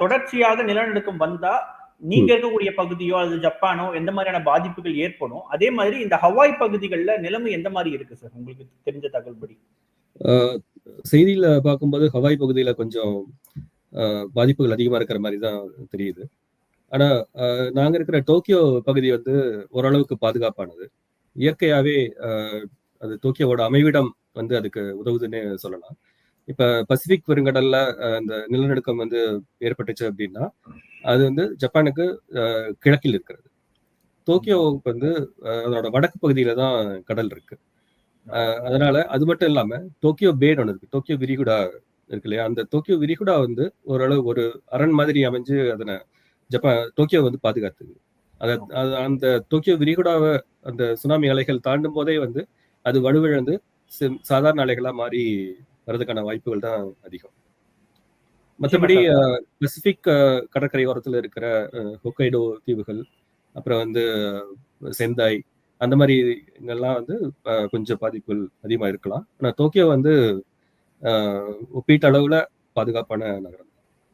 தொடர்ச்சியாக நிலநடுக்கம் வந்தா நீங்க இருக்கக்கூடிய பகுதியோ அல்லது ஜப்பானோ எந்த மாதிரியான பாதிப்புகள் ஏற்படும்? அதே மாதிரி இந்த ஹவாய் பகுதிகளில் நிலைமை எந்த மாதிரி இருக்கு சார்? உங்களுக்கு தெரிஞ்ச தகவல்படி. செய்தியில பார்க்கும்போது ஹவாய் பகுதியில கொஞ்சம் பாதிப்புகள் அதிகமா இருக்கிற மாதிரி தான் தெரியுது. ஆனா நாங்க இருக்கிற டோக்கியோ பகுதி வந்து ஓரளவுக்கு பாதுகாப்பானது. இயற்கையாவே அது டோக்கியோவோட அமைவிடம் வந்து அதுக்கு உதவுதுன்னு சொல்லலாம். இப்ப பசிபிக் பெருங்கடல்ல அந்த நிலநடுக்கம் வந்து ஏற்பட்டுச்சு அப்படின்னா அது வந்து ஜப்பானுக்கு கிழக்கில் இருக்கிறது. டோக்கியோவுக்கு வந்து அதோட வடக்கு பகுதியில தான் கடல் இருக்கு. அதனால அது மட்டும் இல்லாம டோக்கியோ பேட் ஒன்று இருக்கு. டோக்கியோ விரிகுடா இருக்கு இல்லையா? அந்த டோக்கியோ விரிகுடா வந்து ஓரளவு ஒரு அரண் மாதிரி அமைஞ்சு அதனை ஜப்பான் டோக்கியோ வந்து பாதுகாத்துது. அத அந்த டோக்கியோ விரிகுடாவை அந்த சுனாமி அலைகள் தாண்டும் போதே வந்து அது வலுவிழந்து சாதாரண அலைகளா மாறி வர்றதுக்கான வாய்ப்புகள் தான் அதிகம். மற்றபடி பசிபிக் கடற்கரை ஓரத்தில் இருக்கிற ஹொக்கைடோ தீவுகள் அப்புறம் வந்து செந்தாய் அந்த மாதிரி இங்கெல்லாம் வந்து கொஞ்சம் பாதிப்புகள் அதிகமாக இருக்கலாம். ஆனால் டோக்கியோ வந்து ஒப்பீட்டு அளவில் பாதுகாப்பான நகரம்.